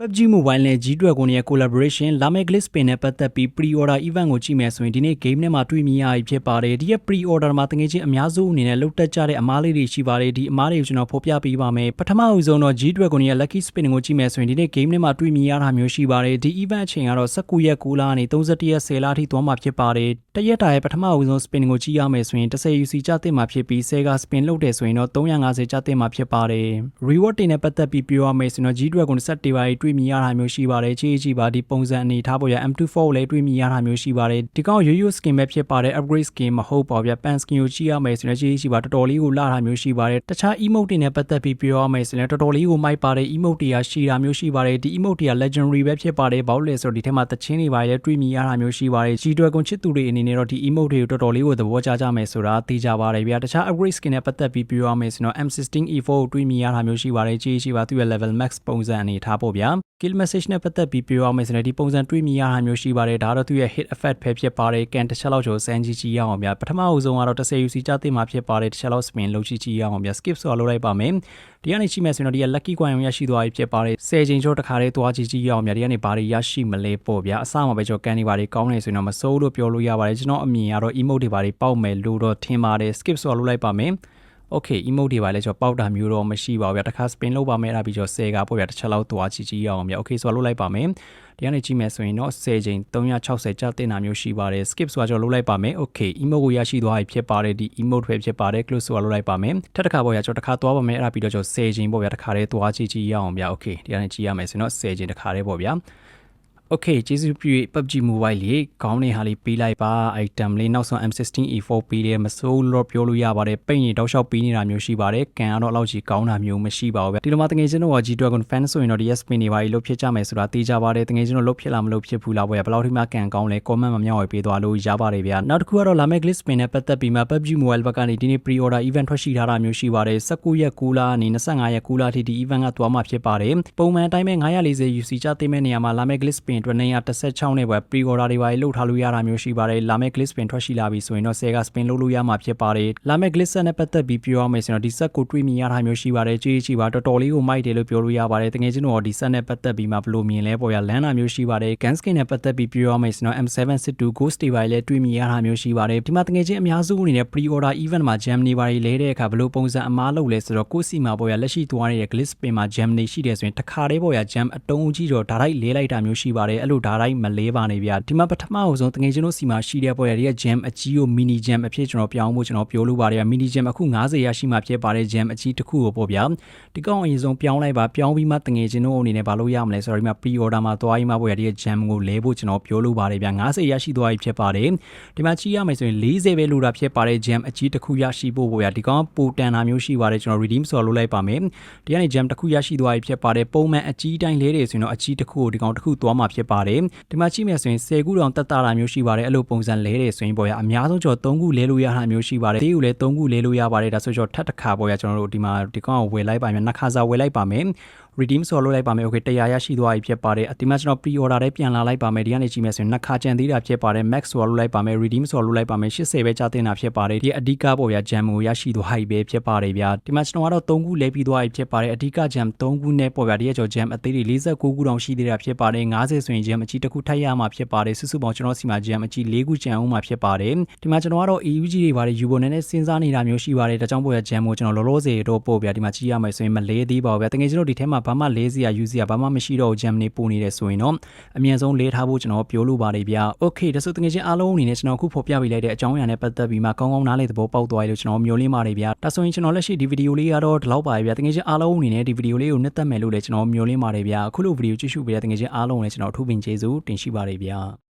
PUBG Mobile နဲ့ G-Dragon ရဲ့ collaboration လာမယ့် Glitch Spin နဲ့ပတ်သက်ပြီး pre-order event ကိုကြည့်မယ်ဆိုရင်ဒီနေ့ game ထဲမှာတွေ့မြင်ရပြီဖြစ်ပါတယ်ဒီရဲ့ pre-order မှာတကယ်ချင်းအများစုအနေနဲ့လုတ်တက်ကြတဲ့အမားလေးတွေရှိပါတယ်ဒီအမားတွေကိုကျွန်တော်ဖော်ပြပေးပါမယ်ပထမအဦးဆုံးတော့ G-Dragon ရဲ့ lucky spin ကိုကြည့်မယ်ဆိုရင်ဒီနေ့ game ထဲမှာတွေ့မြင်ရတာမျိုးရှိပါတယ်ဒီ event အချိန်ကတော့19ရက်9လကနေ31ရက်10လအထိသွားမှာဖြစ်ပါတယ်တရက်တာရဲ့ပထမအဦးဆုံး spin ကိုကြည့်ရမယ်ဆိုရင်10 UC ကျသင့်မှာဖြစ်ပြီး10က spin လုပ်တယ်ဆိုရင်တော့350ကျသင့်မှာဖြစ်ပါတယ် reward တွေနဲ့ပတ်သက်ပြီးပြောရမယ်ဆိုရင်တော့ G-Dragon set တွေပါတွေ့မြင်ရတာမျိုးရှိပါတယ်ချီချီပါဒီပုံစံအနေထားပေါ်ရ M24 ကိုလည်းတွေ့မြင်ရတာမျိုးရှိပါတယ်ဒီကောင်ရိုးရိုး skin ပဲဖြစ်ပါတယ် upgrade skin မဟုတ်ပါဗျ pan skin ကိုကြည့်ရမယ်ဆိုရင်ချီချီပါတော်တော်လေးကိုလာတာမျိုးရှိပါတယ်တခြား emote တွေနဲ့ပတ်သက်ပြီးပြောရမယ်ဆိုရင်တော်တော်လေးကိုမိုက်ပါတယ် emote တွေကရှိတာမျိုးရှိပါတယ်ဒီ emote တွေက legendary ပဲဖြစ်ပါတယ်ဘာလို့လဲဆိုတော့ဒီထဲမှာတချင်းတွေပါလည်းတွေ့မြင်ရတာမျိုးရှိပါတယ် G-Dragon ချစ်သူတွေအနေနဲ့တော့ဒီ emote တွေကိုတော်တော်လေးကိုသဘောကျကြမယ်ဆိုတာသိကြပါတယ်ဗျာတခြား upgrade skin နဲ့ပတ်သက်ပြီးပြောရမယ်ဆိုတော့ M16 E4 ကိုတွေ့မြင်ရတာမျိုးရှိပါတယ်ချီချီပါသူ့ရဲ့ level max ပုံစံအနေထားပေါ့ဗျာ kill message နဲ့ပတ်သက်ပြီးပြောရမယ်ဆိုရင်ဒီပုံစံတွေးမြင်ရတာမျိုးရှိပါတယ်ဒါတော့သူ့ရဲ့ hit effect ပဲဖြစ်ပါတယ်ကန်တစ်ချက်လောက်ကျော်စမ်းကြည့်ကြည့်ရအောင်ဗျာပထမအဆုံးကတော့ 10 UC ကြသိမှာဖြစ်ပါတယ်တစ်ချက်လောက် spin လုပ်ကြည့်ကြည့်ရအောင်ဗျာ skip ဆိုတာလုပ်လိုက်ပါမယ်ဒီကနေရှိမယ်ဆိုရင်တော့ဒီက lucky coin ရရှိသွားပြီဖြစ်ပါတယ်10ချိန်ကျော်တစ်ခါလေးသွားကြည့်ကြည့်ရအောင်ဗျာဒီကနေဘာတွေရရှိမလဲပေါ့ဗျာအစမှာပဲကျော်ကန်နေပါတွေကောင်းနေဆိုရင်တော့မစိုးလို့ပြောလို့ရပါတယ်ကျွန်တော်အမြင်ကတော့ emote တွေဘာတွေပေါက်မယ်လို့တော့ထင်ပါတယ် skip ဆိုတာလုပ်လိုက်ပါမယ် okay emote တွေပါလဲကျွန်တော်ပေါက်တာမျိုးတော့မရှိပါဘူးဗျာတစ်ခါ spin လုပ်ပါမယ်အဲ့ဒါပြီးကျွန်တော်10ကပေါ့ဗျာတစ်ချက်လောက်သွားကြည့်ကြည့်ရအောင်ဗျာ okay ဆိုတော့လုပ်လိုက်ပါမယ်ဒီကနေကြည့်မယ်ဆိုရင်တော့10ချိန်360ကျတင်တာမျိုးရှိပါတယ် skip ဆိုတာကျွန်တော်လုပ်လိုက်ပါမယ် okay emote ကိုရရှိသွားပြီဖြစ်ပါတယ်ဒီ emote ပဲဖြစ်ပါတယ် close ဆိုတာလုပ်လိုက်ပါမယ်ထပ်တစ်ခါပေါ့ဗျာကျွန်တော်တစ်ခါသွားပါမယ်အဲ့ဒါပြီးတော့ကျွန်တော်10ချိန်ပေါ့ဗျာတစ်ခါတည်းသွားကြည့်ကြည့်ရအောင်ဗျာ okay ဒီကနေကြည့်ရမယ်ဆိုရင်တော့10ချိန်တစ်ခါတည်းပေါ့ဗျာ Okay ကျေးဇူးပြု PUBG Mobile လေးခေါင်းနေဟာလေးပေးလိုက်ပါ item လေးနောက်ဆုံး M16 E4 ပေးတယ်မစိုးလို့ပြောလို့ရပါတယ်ပိတ်နေတောက်လျှောက်ပေးနေတာမျိုးရှိပါတယ်ကန်ကတော့အလောက်ကြီးကောင်းတာမျိုးမရှိပါဘူးဗျဒီလိုမှတကယ်ချင်းတော့ G Dragon fan ဆိုရင်တော့ဒီ SP နေပါကြီးလို့ဖြစ်ကြမယ်ဆိုတာသိကြပါတယ်တကယ်ချင်းတော့လုတ်ဖြစ်လာမလို့ဖြစ်ဘူးလားဗျဘယ်လောက်ထိမှကန်ကောင်းလဲ comment မမြောက်ဝေပေးသွားလို့ရပါတယ်ဗျနောက်တစ်ခုကတော့လာမယ့် glitch spin နဲ့ပတ်သက်ပြီးမှ PUBG Mobile ဘက်ကနေဒီနေ့ pre order event ထွက်ရှိထားတာမျိုးရှိပါတယ်19ရက်9လကနေ25ရက်9လထိဒီ event ကသွားမှာဖြစ်ပါတယ်ပုံမှန်အတိုင်းပဲ940 UC ကျသိမဲ့နေရာမှာလာမယ့် glitch spin အတွက်916 6နဲ့ပဲ pre order တွေပါလှုပ်ထားလို့ရတာမျိုးရှိပါတယ်လာမယ့် glitch spin ထွက်ရှိလာပြီဆိုရင်တော့ Sega spin လုပ်လို့ရမှာဖြစ်ပါတယ်လာမယ့် glitch set နဲ့ပတ်သက်ပြီးပြောရမယ်ဆိုတော့ဒီ set ကိုတွေးမြင်ရတာမျိုးရှိပါတယ်ကြည့်ကြည့်ပါတော်တော်လေးကိုမိုက်တယ်လို့ပြောလို့ရပါတယ်တကယ်ချင်းတော့ဒီ set နဲ့ပတ်သက်ပြီးမှဘယ်လိုမြင်လဲပေါ့ရလမ်းတာမျိုးရှိပါတယ် gun skin နဲ့ပတ်သက်ပြီးပြောရမယ်ဆိုတော့ M762 Ghost တွေပါလည်းတွေးမြင်ရတာမျိုးရှိပါတယ်ဒီမှာတကယ်ချင်းအများစုအနေနဲ့ pre order event မှာ gem တွေပါလဲတဲ့အခါဘယ်လိုပုံစံအမားလုပ်လဲဆိုတော့ကိုစီမှာပေါ့ရလက်ရှိသွားနေတဲ့ glitch spin မှာ gem တွေရှိတယ်ဆိုရင်တခါတည်းပေါ့ရ gem အတုံးကြီးတော့ဒါတိုင်းလဲလိုက်တာမျိုးရှိပါတယ်အဲ့လိုဒါတိုင်းမလဲပါနဲ့ဗျာဒီမှာပထမအဆုံးတငယ်ချင်းတို့စီမှာရှိတဲ့ပေါ်ရတဲ့ jam အကြီးကို mini jam အဖြစ်ကျွန်တော်ပြောင်းဖို့ကျွန်တော်ပြောလို့ပါတယ် mini jam အခု90ရရှိမှဖြစ်ပါတယ် jam အကြီးတစ်ခုကိုပေါ့ဗျာဒီကောင်အရင်ဆုံးပြောင်းလိုက်ပါပြောင်းပြီးမှတငယ်ချင်းတို့အနေနဲ့မလုပ်ရမလဲဆိုတော့ဒီမှာ pre order မှာသွားပြီးမှပေါ်ရတဲ့ jam ကိုလဲဖို့ကျွန်တော်ပြောလို့ပါတယ်ဗျာ90ရရှိသွားပြီဖြစ်ပါတယ်ဒီမှာကြည့်ရမယ်ဆိုရင်40ပဲလိုတာဖြစ်ပါတယ် jam အကြီးတစ်ခုရရှိဖို့ပေါ့ဗျာဒီကောင်ပိုတန်တာမျိုးရှိပါတယ်ကျွန်တော် redeem ဆိုလုပ်လိုက်ပါမယ်ဒီကနေ jam တစ်ခုရရှိသွားပြီဖြစ်ပါတယ်ပုံမှန်အကြီးတိုင်းလဲတယ်ဆိုရင်တော့အကြီးတစ်ခုကိုဒီကောင်တစ်ခုသွားမှာဖြစ်ပါတယ်ဒီမှာကြည့်မယ်ဆိုရင်10ခုတောင်တက်တာတာမျိုးရှိပါတယ်အဲ့လိုပုံစံလဲတယ်ဆိုရင်ပေါ့ရအများဆုံးကျော်3ခုလဲလို့ရတာမျိုးရှိပါတယ်ဒီကိုလည်း3ခုလဲလို့ရပါတယ်ဒါဆိုကျော်ထပ်တစ်ခါပေါ့ရကျွန်တော်တို့ဒီမှာဒီကောင်ကိုဝယ်လိုက်ပါမယ်နှစ်ခါစာဝယ်လိုက်ပါမယ် redeem ဆိုလုပ်လိုက်ပါမယ် okay 100ရရှိသွားပြီဖြစ်ပါတယ်အတိမကျွန်တော် pre order တွေပြန်လာလိုက်ပါမယ်ဒီကနေကြည့်မယ်ဆိုရင်နှစ်ခါကြံသေးတာဖြစ်ပါတယ် max ဆိုလုပ်လိုက်ပါမယ် redeem ဆိုလုပ်လိုက်ပါမယ်80ပဲကြာတင်တာဖြစ်ပါတယ်ဒီအဓိကပေါ့ဗျာ jam ကိုရရှိသွားပြီပဲဖြစ်ပါတယ်ဗျာဒီမှာကျွန်တော်ကတော့3ခုလဲပြီးသွားပြီဖြစ်ပါတယ်အဓိက jam 3ခုနဲ့ပေါ့ဗျာဒီကကျော် jam အသေးတွေ49ခုတောင်ရှိသေးတာဖြစ်ပါတယ်90ဆိုရင် jam အကြီးတစ်ခုထပ်ရမှာဖြစ်ပါတယ်စုစုပေါင်းကျွန်တော်စီမှာ jam အကြီး4ခုကြံအောင်မှာဖြစ်ပါတယ်ဒီမှာကျွန်တော်ကတော့ AUG တွေပါတယ်ယူဖို့နည်းနည်းစဉ်းစားနေတာမျိုးရှိပါတယ်ဒါကြောင့်ပေါ့ဗျာ jam ကိုကျွန်တော်လောလောဆယ်တော့ပို့ဗျာဒီမှာကြည့်ရမယ်ဆိုရင်မလဲသေးပါဘူးဗျာတကယ်ကျွန်တော်ဒီထဲမှာဘာမှလဲစရာယူစရာဘာမှမရှိတော့ jam နေပို့နေတယ်ဆိုရင်တော့အမြန်ဆုံးလဲထားဖို့ကျွန်တော်ပြောလိုပါတယ်ဗျာ okay ဒါဆိုတကယ်ချင်းအားလုံးအနေနဲ့ကျွန်တော်အခုဖော်ပြပေးလိုက်တဲ့အကြောင်းအရာနဲ့ပတ်သက်ပြီးမှကောင်းကောင်းနားလည်သဘောပေါက်သွားရလို့ကျွန်တော်မျှော်လင့်ပါတယ်ဗျာဒါဆိုရင်ကျွန်တော်လက်ရှိဒီဗီဒီယိုလေးကတော့ဒီလောက်ပါပဲဗျာတကယ်ချင်းအားလုံးအနေနဲ့ဒီဗီဒီယိုလေးကိုနှစ်သက်မယ်လို့လည်းကျွန်တော်မျှော်လင့်ပါတယ်ဗျာအခုလိုဗီဒီယိုကြည့်ရှုပေးတဲ့တကယ်ချင်းအားလုံးလည်းကျွန်တော်အထူးပင်ကျေးဇူးတင်ရှိပါတယ်ဗျာ